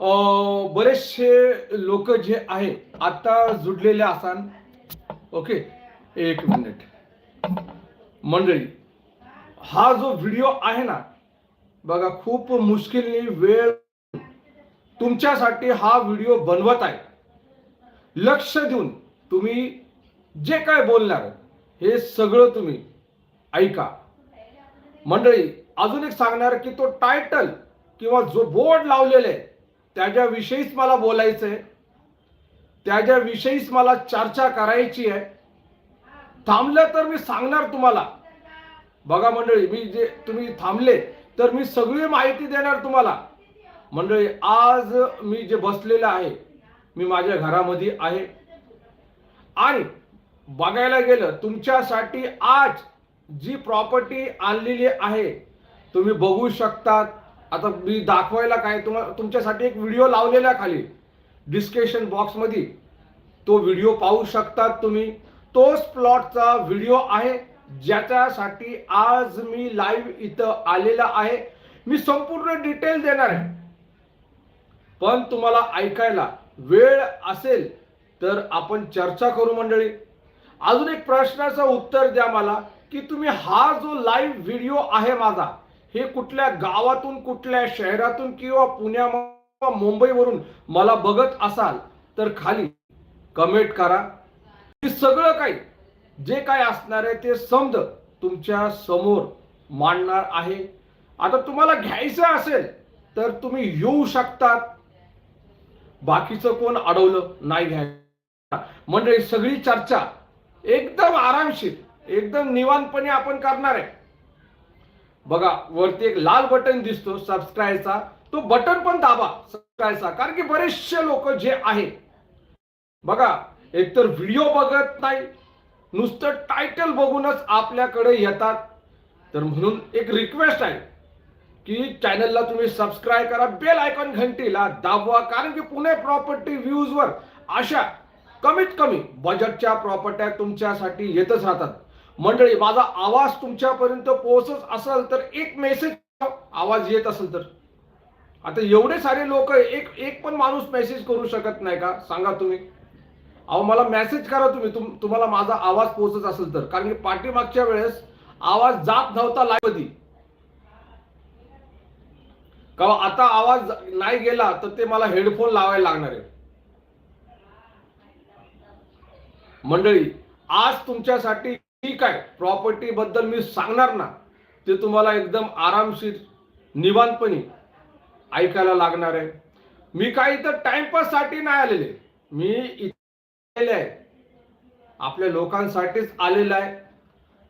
बरेचसे लोक जे आहे आता जुडलेले असाल ओके एक मिनिट. मंडळी हा जो व्हिडिओ आहे ना बघा खूप मुश्किलने वेळ तुमच्यासाठी हा व्हिडिओ बनवत आहे. लक्ष देऊन तुम्ही जे काय बोलणार हे सगळं तुम्ही ऐका. मंडळी अजून एक सांगणार की तो टायटल किंवा जो बोर्ड लावलेला आहे त्याच्याविषयीच मला बोलायचं आहे त्याच्याविषयीच मला चर्चा करायची आहे. थांबलं तर मी सांगणार तुम्हाला. बघा मंडळी मी जे तुम्ही थांबले तर मी सगळी माहिती देणार तुम्हाला. मंडळी आज मी जे बसलेलं आहे मी माझ्या घरामध्ये आहे. आणि बघायला गेलं तुमच्यासाठी आज जी प्रॉपर्टी आणलेली आहे तुम्ही बघू शकतात आता मी दाखवायला काय तुम्हाला तुमच्यासाठी एक व्हिडिओ लावलेला आहे खाली डिस्क्रिप्शन बॉक्समध्ये तो व्हिडिओ पाहू शकतात तुम्ही. तोच प्लॉटचा व्हिडिओ आहे ज्याच्यासाठी आज मी लाईव्ह इथं आलेला आहे. मी संपूर्ण डिटेल देणार आहे. पण तुम्हाला ऐकायला वेळ असेल तर आपण चर्चा करू मंडळी. अजून एक प्रश्नाचं उत्तर द्या मला की तुम्ही हा जो लाईव्ह व्हिडिओ आहे माझा हे कुठल्या गावातून कुठल्या शहरातून किंवा पुण्या मुंबईवरून मला बघत असाल तर खाली कमेंट करा. हे सगळं काही जे काय असणार आहे ते समज तुमच्यासमोर मांडणार आहे. आता तुम्हाला घ्यायचं असेल तर तुम्ही येऊ शकतात. बाकीचं कोण अडवलं नाही घ्याय म्हणजे सगळी चर्चा एकदम आरामशीर एकदम निवांतपणे आपण करणार आहे. बघा वरती एक लाल बटन दिसतो सबस्क्राईबचा तो बटन पण दाबा सबस्क्राईबचा कारण की बरेचसे लोक जे आहे बघा एकतर व्हिडिओ बघत नाही नुसतं टायटल बघूनच आपल्याकडे येतात. तर म्हणून एक रिक्वेस्ट आहे की चॅनलला तुम्ही सबस्क्राईब करा बेल आयकॉन घंटीला दाबवा. कारण की पुणे प्रॉपर्टी व्ह्यूजवर अशा कमीत कमी बजेटच्या प्रॉपर्ट्या तुमच्यासाठी येतच राहतात. मंडळी माझा आवाज तुमच्यापर्यंत पोहोचत असेल तर एक मेसेज आवाज येत असेल तर. आता एवढे सारे लोक एक एक पण माणूस मेसेज करू शकत नाही का? सांगा तुम्ही. अहो मला मेसेज करा तुम्ही. तुम तुम्हाला माझा आवाज पोहोचत असेल तर. कारण की पाठीमागच्या वेळेस आवाज जात नव्हता लाईव्ह का हो, आता आवाज नाही गेला तर ते मला हेडफोन लावायला लागणार आहे मंडळी आज तुमच्यासाठी ठीक आहे. प्रॉपर्टी बद्दल मी सांगणार ना ते तुम्हाला एकदम आरामशीर निवांतपणे ऐकायला लागणार आहे. मी काही तर टाइमपाससाठी नाही आलेले. मी इथे आहे. आपल्या लोकांसाठीच आलेला आहे.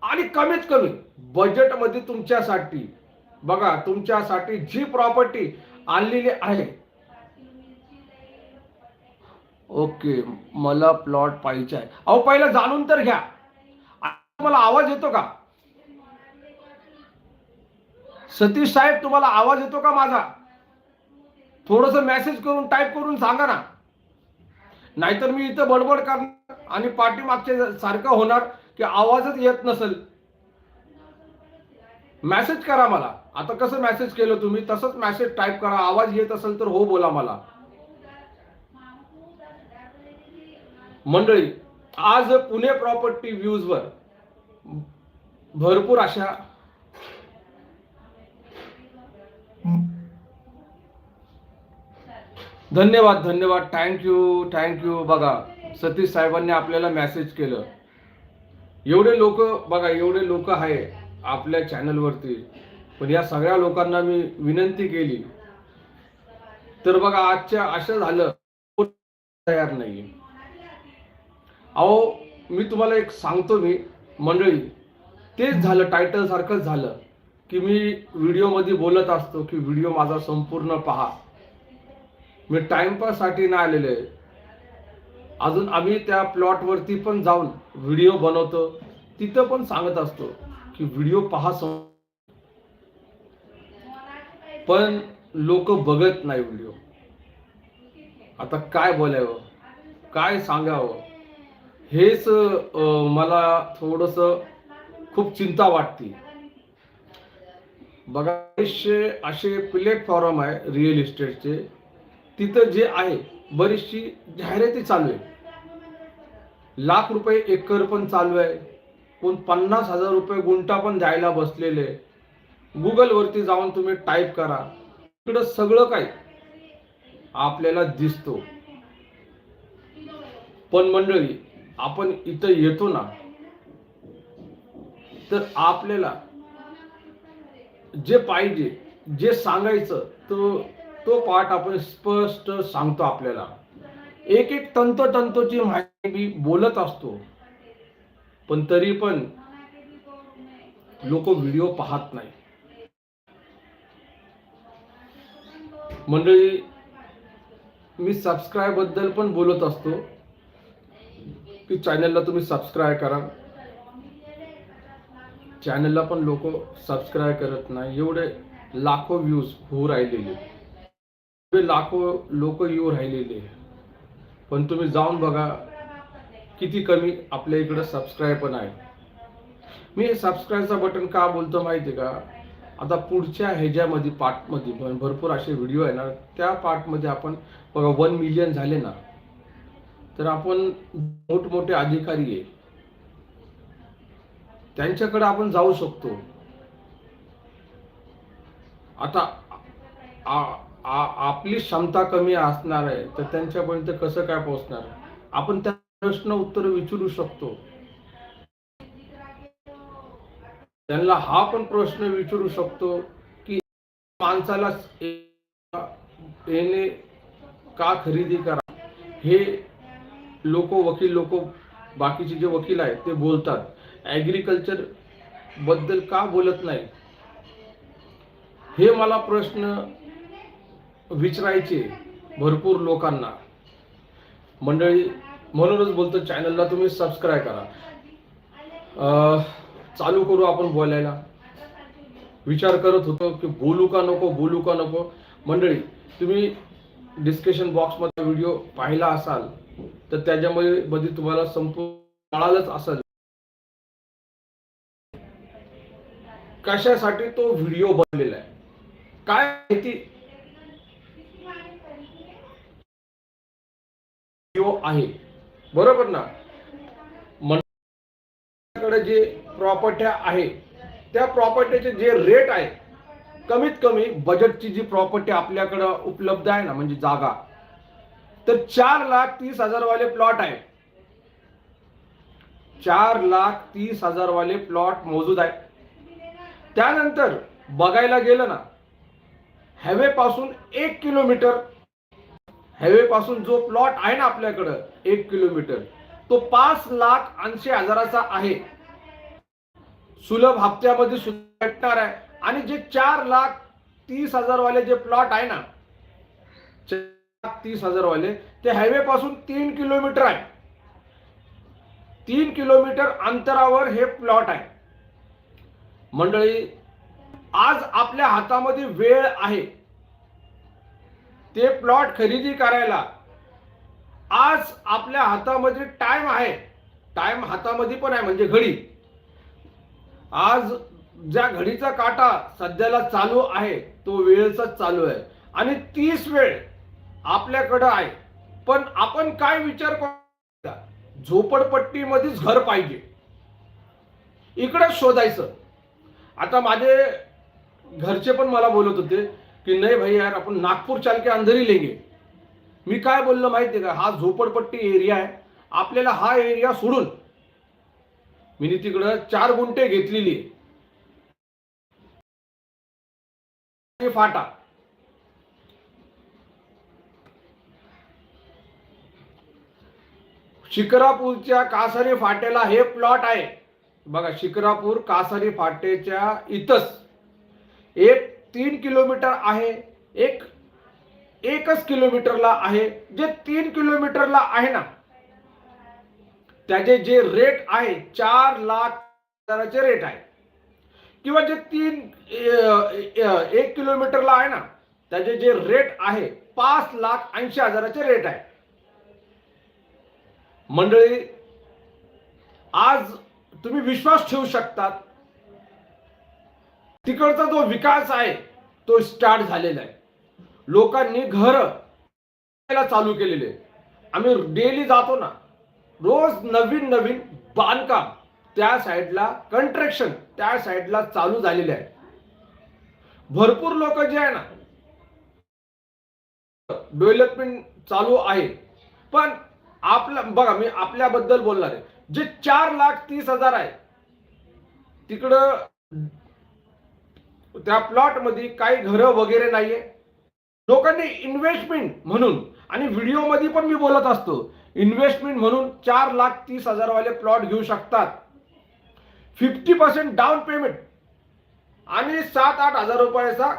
आणि कमीत कमी बजेटमध्ये तुमच्यासाठी बघा तुमच्यासाठी जी प्रॉपर्टी आणलेली आहे. ओके मला प्लॉट पाहिजे आहे. अहो पहिला जाणून तर घ्या. तुम्हाला आवाज येतो का? सतीश साहेब तुम्हाला आवाज येतो का माझा? थोडस मेसेज करून टाईप करून सांगा ना. नाहीतर मी इथं बडबड करणार आणि पाठीमागच्या सारखं होणार की आवाजच येत नसेल. मेसेज करा मला. आता कसं मेसेज केलं तुम्ही? तसंच मेसेज टाईप करा. आवाज येत असेल तर हो बोला मला. मंडळी आज पुणे प्रॉपर्टी व्ह्यूजवर भरपूर अशा धन्यवाद धन्यवाद. थँक्यू थँक्यू बघा सतीश साहेबांनी आपल्याला मेसेज केलं. एवढे लोक बघा एवढे लोक आहे आपल्या चॅनलवरती पण या सगळ्या लोकांना मी विनंती केली. तर बघा आजच्या असं झालं तयार नाही अहो मी तुम्हाला एक सांगतो मी. मंडळी तेच झालं टायटल सारखंच झालं की मी व्हिडिओमध्ये बोलत असतो की व्हिडिओ माझा संपूर्ण पहा. मी टाइमपाससाठी नाही आलेले. आहे अजून आम्ही त्या प्लॉटवरती पण जाऊन व्हिडिओ बनवतो. तिथं पण सांगत असतो की व्हिडिओ पहा सं- पण लोक बघत नाही व्हिडिओ. आता काय बोलावं? काय सांगावं? हेच मला थोडस खूप चिंता वाटते. बघा बरेचसे असे प्लॅटफॉर्म आहे रिअल इस्टेटचे तिथं जे आहे बरीचशी जाहिराती चालू आहे लाख रुपये एकर पण चालू आहे. कोण पन्नास हजार रुपये गुंठा पण द्यायला बसलेले गुगलवरती जाऊन तुम्ही टाईप करा. इकडं सगळं काही आपल्याला दिसतो. पण मंडळी आपण इथं येतो ना तर आपल्याला जे पाहिजे जे सांगायचं तो तो पाठ आपण स्पष्ट सांगतो आपल्याला. एक एक तंतोतंतोची माहिती मी बोलत असतो पण तरी पण लोक व्हिडिओ पाहत नाही. मंडळी मी सबस्क्राईबबद्दल पण बोलत असतो. की चॅनलला तुम्ही सबस्क्राईब करा. चॅनलला पण लोक सबस्क्राईब करत नाही. एवढे लाखो व्ह्यूज होऊ राहिलेले. एवढे लाखो लोक येऊ राहिलेले. पण तुम्ही जाऊन बघा किती कमी आपल्या इकडं सबस्क्राईब पण आहे. मी हे सबस्क्राईबचा बटन का बोलतो माहिती आहे का? आता पुढच्या ह्याच्यामध्ये पार्टमध्ये भरपूर असे व्हिडिओ आहे ना त्या पार्टमध्ये आपण बघा वन मिलियन झाले ना तर आपण मोठमोठे अधिकारी आहे. त्यांच्याकडे आपण जाऊ शकतो. आता आ- आ- आपली क्षमता कमी असणार आहे तर त्यांच्यापर्यंत कसं काय पोहोचणार? आपण त्या प्रश्न उत्तर विचारू शकतो. त्यांना हा पण प्रश्न विचारू शकतो की माणसाला येणे का खरेदी करा? हे लोक वकील लोक बाकीचे जे वकील आहेत ते बोलतात. ॲग्रिकल्चरबद्दल का बोलत नाही? हे मला प्रश्न विचारायचे भरपूर लोकांना. मंडळी म्हणूनच बोलतो चॅनलला तुम्ही सबस्क्राईब करा. अं, चालू करू आपण बोलायला. विचार करत होतो की बोलू का नको बोलू का नको? मंडळी तुम्ही डिस्क्रिप्शन बॉक्समध्ये व्हिडिओ पाहिला असाल तर त्याच्यामध्ये मध्ये तुम्हाला संपूर्ण कळालंच असेल. कशासाठी तो व्हिडिओ बनलेला आहे? काय माहिती? व्हिडिओ आहे. बरोबर ना? कडे जे प्रॉपर्ट्या आहे त्या प्रॉपर्टीचे जे रेट आहे कमीत कमी बजेटची जी प्रॉपर्टी आपल्याकडं उपलब्ध आहे ना म्हणजे जागा तर चार लाख तीस हजार वाले प्लॉट आहे. चार लाख तीस हजार वाले प्लॉट मोजूद आहे. त्यानंतर बघायला गेलं ना हायवे पासून एक किलोमीटर हायवे पासून जो प्लॉट आहे ना आपल्याकडं एक किलोमीटर तो पाच लाख ऐंशी हजाराचा आहे. सुलभ हप्त्यामध्ये सुद्धा भेटणार आहे. आणि जे चार लाख तीस हजार वाले जे प्लॉट आहे ना चार लाख तीस हजार वाले ते हायवे पासून तीन किलोमीटर आहे. तीन किलोमीटर अंतरावर हे प्लॉट आहे. मंडळी आज आपल्या हातामध्ये वेळ आहे. ते प्लॉट खरेदी करायला आज आपल्या हातामध्ये टाइम आहे. टाइम हातामध्ये पण आहे म्हणजे घडी. आज ज्या घडीचा काटा सध्याला चालू आहे तो वेळेचाच चालू आहे. आणि तीस वेळ आपल्याकडं आहे. पण आपण काय विचार करतो झोपडपट्टीमध्येच घर पाहिजे. इकडं शोधायचं. आता माझे घरचे पण मला बोलत होते की नाही भाई यार आपण नागपूर चालके अंधरी लेंगे. मी काय बोललो माहिती आहे का? हा झोपडपट्टी एरिया आहे. आपल्याला हा एरिया सोडून मी तिकडं चार गुंठे घेतलेली आहे. फाटा. शिकरापूरच्या कासारी फाट्याला हे प्लॉट आहे. बघा शिकरापूर कासारी फाटेच्या इथंच. एक तीन किलोमीटर आहे एक एकच किलोमीटरला आहे. जे तीन किलोमीटरला आहे ना त्याचे जे रेट आहे चार लाख हजाराचे रेट आहे. किंवा जे तीन एक किलोमीटरला आहे ना त्याचे जे रेट आहे पाच लाख ऐंशी हजाराचे रेट आहे. मंडळी आज तुम्ही विश्वास ठेवू शकतात तिकडचा जो विकास आहे तो स्टार्ट झालेला आहे. लोकांनी घर चालू केलेले. आम्ही डेली जातो ना रोज नवीन नवीन बांधकाम त्या साईडला कंट्रॅक्शन त्या साईडला चालू झालेले आहे. भरपूर लोक जे आहे ना डेव्हलपमेंट चालू आहे. पण आपला बघा मी आपल्याबद्दल बोलणार आहे. जे चार लाख तीस हजार आहे तिकडं त्या प्लॉटमध्ये काही घरं वगैरे नाहीये. लोकांनी इन्व्हेस्टमेंट म्हणून आणि व्हिडिओमध्ये पण मी बोलत असतो इन्व्हेस्टमेंट म्हणून चार लाख तीस हजार वाले प्लॉट घेऊ शकतात. Fifty percent down payment. आणि सात आठ हजार रुपयाचा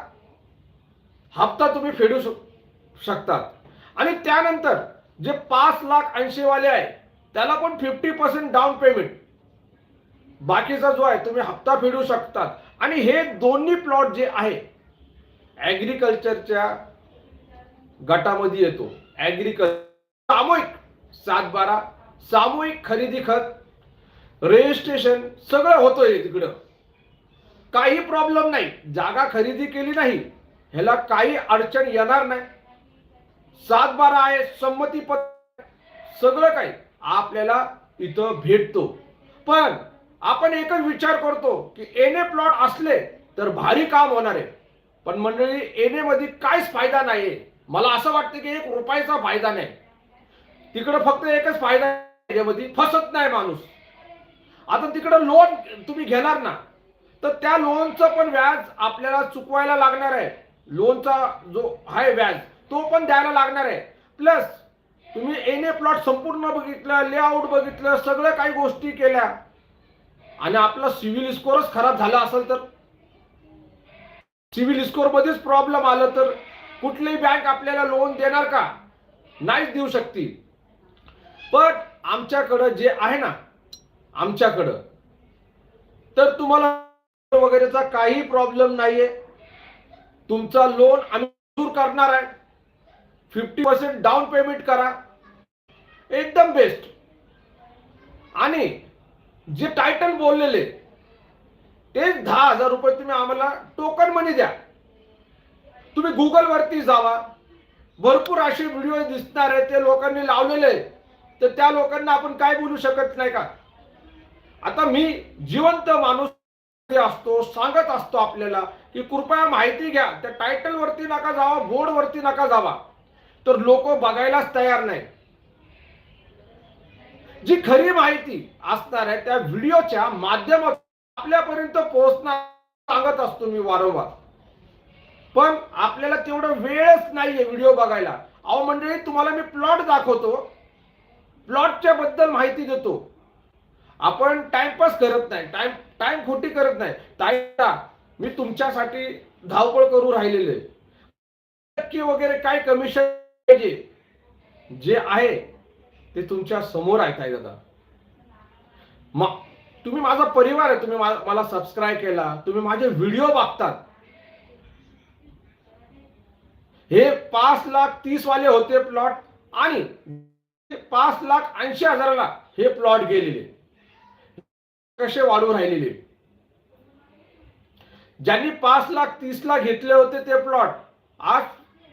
हप्ता तुम्ही फेडू शकतात. आणि त्यानंतर जे पाच लाख ऐंशीवाले आहे त्याला पण फिफ्टी पर्सेंट डाऊन पेमेंट. बाकीचा जो आहे तुम्ही हप्ता फेडू शकतात. आणि हे दोन्ही प्लॉट जे आहे ॲग्रिकल्चरच्या गटामध्ये येतो. ॲग्रिकल्चर सामूहिक सात बारा सामूहिक खरेदी खत रजिस्ट्रेशन सगळं होतंय तिकडं. काही प्रॉब्लेम नाही. जागा खरेदी केली नाही. ह्याला काही अडचण येणार नाही. सात बारा आहे संमती पत्र सगळं काही आपल्याला इथं भेटतो. पण आपण एकच विचार करतो की एने प्लॉट असले तर भारी काम होणार आहे. पण मंडळी एने मध्ये काहीच फायदा नाहीये. मला असं वाटतं की एक रुपयाचा फायदा नाही. तिकडं फक्त एकच फायदा याच्यामध्ये फसत नाही माणूस. आता तिकडं लोन तुम्ही घेणार ना तर त्या लोनचं पण व्याज आपल्याला चुकवायला लागणार आहे. लोनचा जो आहे व्याज तो पण द्यायला लागणार आहे. प्लस तुम्ही एन ए प्लॉट संपूर्ण बघितलं लेआउट बघितलं सगळं काही गोष्टी केल्या. आणि आपला सिव्हिल स्कोरच खराब झाला असेल तर? सिव्हिल स्कोअर मध्येच प्रॉब्लेम आलं तर? कुठलीही बँक आपल्याला लोन देणार का? नाहीच देऊ शकते. पण आमच्याकडं जे आहे ना आमच्याकडं. तर तुम्हाला वगैरेचा काही प्रॉब्लेम नाहीये. तुमचा लोन आम्ही दूर करणार आहे. फिफ्टी पर्सेंट डाऊन पेमेंट करा. एकदम बेस्ट आणि जे टायटल बोललेले तेच दहा हजार रुपये तुम्ही आम्हाला टोकन मनी द्या. तुम्ही गुगल वरती जावा. भरपूर असे व्हिडिओ दिसणार आहे ते लोकांनी लावलेले तर त्या लोकांना आपण काय बोलू शकत नाही का? आता मी जिवंत माणूस असतो सांगत असतो आपल्याला की कृपया माहिती घ्या. त्या टायटल वरती नका जावा बोर्ड वरती नका जावा. तर लोक बघायलाच तयार नाही जी खरी माहिती असणार आहे त्या व्हिडिओच्या माध्यमातून आपल्यापर्यंत पोहोचणार सांगत असतो मी वारंवार. पण आपल्याला तेवढं वेळच नाहीये व्हिडिओ बघायला. अहो मंडळी तुम्हाला मी प्लॉट दाखवतो. प्लॉटच्या बद्दल माहिती देतो. आपण टाइमपास करत नाही. टाइम टाइम खोटी करत नाही. ताईला मी तुमच्यासाठी धावपळ करू राहिलेले टक्के वगैरे काय कमिशन पाहिजे जे आहे ते तुमच्यासमोर आहे दादा. मग तुम्ही माझा परिवार आहे. तुम्ही मला सबस्क्राईब केला. तुम्ही माझे व्हिडिओ बघतात. हे पाच लाख तीस वाले होते प्लॉट आणि पाच लाख ऐंशी हजाराला हे प्लॉट गेलेले. कसे वाढू राहिलेले? ज्यांनी पाच लाख तीस लाख घेतले होते ते प्लॉट आज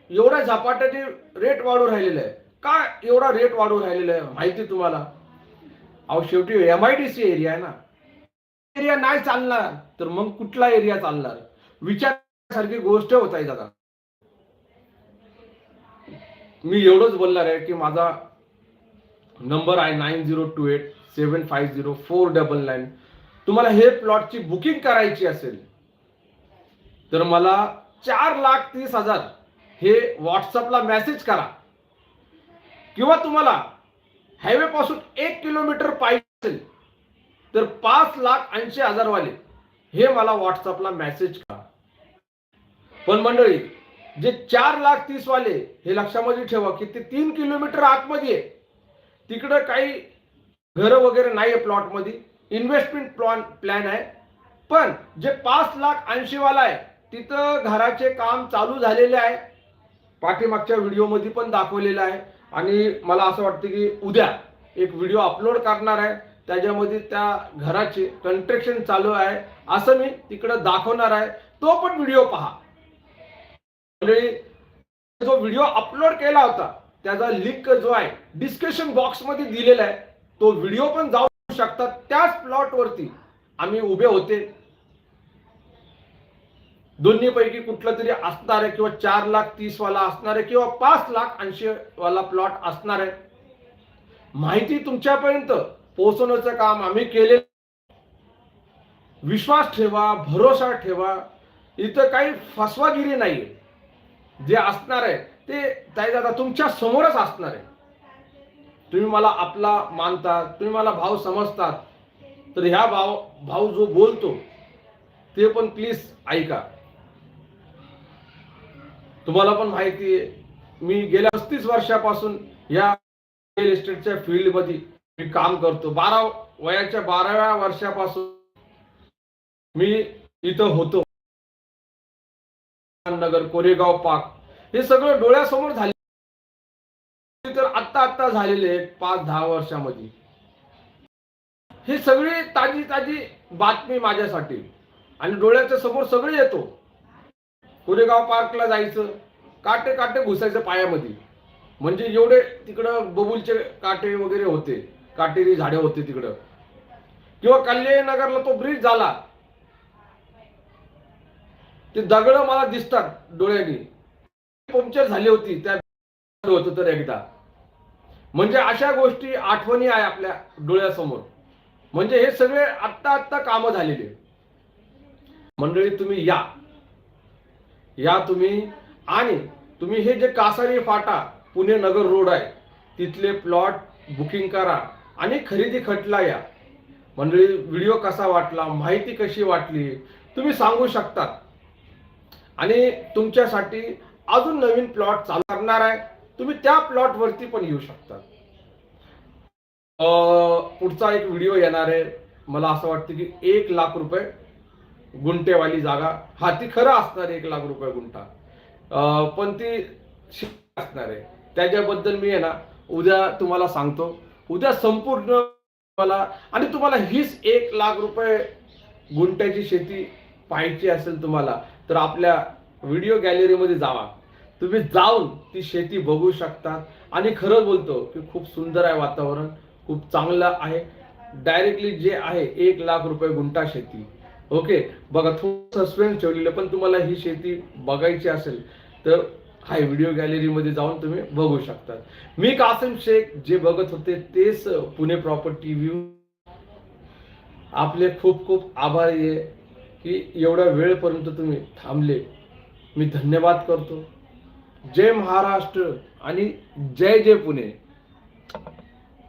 एवढ्या झपाट्याने रेट वाढू राहिलेले आहे का एवढा रेट वाढू राहिलेला आहे माहिती तुम्हाला? अहो शेवटी M I D C area आहे ना. एरिया नाही चालणार तर मग कुठला एरिया चालणार? विचारसारखी गोष्ट होत आहे दादा. मी एवढंच बोलणार आहे की माझा नंबर आहे nine zero two eight seven five zero four double nine तुम्हाला हे प्लॉटची बुकिंग करायची असेल तर मला चार लाख तीस हजार हे व्हॉट्सअपला मेसेज करा. किंवा तुम्हाला हायवे पासून एक किलोमीटर पाहिजे असेल तर पाच लाख ऐंशी हजार वाले हे मला व्हॉट्सअपला मेसेज करा. पण मंडळी जे चार लाख तीस वाले हे लक्षामध्ये ठेवा की ते तीन किलोमीटर आतमध्ये आहे. तिकडं काही घरं वगैरे नाही आहे प्लॉटमध्ये. इन्व्हेस्टमेंट प्लॉन प्लॅन आहे. पण जे पाच लाख ऐंशीवाला आहे तिथं घराचे काम चालू झालेले आहे. पाठीमागच्या व्हिडिओमध्ये पण दाखवलेलं आहे. आणि मला असं वाटतं की उद्या एक व्हिडिओ अपलोड करणार आहे. त्याच्यामध्ये त्या घराचे कन्स्ट्रक्शन चालू आहे. असं मी तिकडं दाखवणार आहे. तो पण व्हिडिओ पहा. म्हणजे जो व्हिडिओ अपलोड केला होता त्याचा लिंक जो आहे डिस्कशन बॉक्समध्ये दिलेला आहे. तो व्हिडिओ पण जाऊ शकतात त्याच प्लॉटवरती आम्ही उभे होते. दोन्ही पैकी कुठलं तरी असणार आहे किंवा चार लाख तीस वाला असणार आहे किंवा पाच लाख ऐंशी वाला प्लॉट असणार आहे. माहिती तुमच्यापर्यंत पोहोचवण्याचं काम आम्ही केले विश्वास ठेवा भरोसा ठेवा. इथं काही फसवागिरी नाही जे असणार आहे ते ताई दादा तुमच्या समोरच असणार आहे. तुम्ही मला आपला मानतात तुम्ही मला भाव समजतात तर ह्या भाव भाऊ जो बोलतो ते पण प्लीज ऐका. तुम्हाला पण माहिती आहे मी गेल्या पस्तीस वर्षापासून या रिअल इस्टेटच्या फील्डमध्ये मी काम करतो. बारा वयाच्या बाराव्या वर्षापासून मी इथं होतो. नगर कोरेगाव पार्क. हे सगळं डोळ्यासमोर झाले. आता झालेले आहेत पाच दहा वर्षामध्ये. हे सगळी ताजी ताजी बातमी माझ्यासाठी. आणि डोळ्याच्या समोर सगळे येतो. कोरेगाव पार्कला जायचं काटे काटे घुसायचं पायामध्ये. म्हणजे एवढे तिकडं बबुलचे काटे वगैरे होते काटेरी झाडे होते तिकडं. किंवा कल्याणी नगरला तो ब्रिज झाला. ते दगड मला दिसतात डोळ्यांनी. पंक्चर झाली होती त्या होत तर एकदा. म्हणजे अशा गोष्टी आठवणी आहे आपल्या डोळ्यासमोर. म्हणजे हे सगळे आत्ता आत्ता कामं झालेले मंडळी तुम्ही या. या तुम्ही. आणि तुम्ही हे जे कासारी फाटा पुणे नगर रोड आहे तिथले प्लॉट बुकिंग करा आणि खरेदी खटला या. मंडळी व्हिडिओ कसा वाटला माहिती कशी वाटली तुम्ही सांगू शकतात. आणि तुमच्यासाठी अजून नवीन प्लॉट चालू करणार आहे. तुम्ही त्या प्लॉट वरती पण येऊ शकता. पुढचा एक व्हिडिओ येणार आहे. मला असं वाटतं की एक लाख रुपये गुंटेवाली जागा. हा ती खरं असणार आहे एक लाख रुपये गुंठा. पण ती शिल्लक असणार आहे. त्याच्याबद्दल मी आहे ना उद्या तुम्हाला सांगतो. उद्या संपूर्ण मला आणि तुम्हाला हीच एक लाख रुपये गुंट्याची शेती पाहायची असेल तुम्हाला तर आपल्या व्हिडिओ गॅलरीमध्ये जावा. तुम्ही जाऊन ती शेती बघू शकता. आणि खरं बोलतो की खूप सुंदर आहे वातावरण खूप चांगलं आहे. डायरेक्टली जे आहे एक लाख रुपये गुंठा शेती. ओके बघा थोडं सस्पेन्स ठेवलेलं पण तुम्हाला ही शेती बघायची असेल तर हाय व्हिडिओ गॅलरीमध्ये जाऊन तुम्ही बघू शकता. मी कासिम शेख जे बघत होते तेच पुणे प्रॉपर्टी व्ह्यू आपले खूप खूप आभारी आहे की एवढ्या वेळपर्यंत तुम्ही थांबले. मी धन्यवाद करतो. जय महाराष्ट्र आणि जय जय पुणे.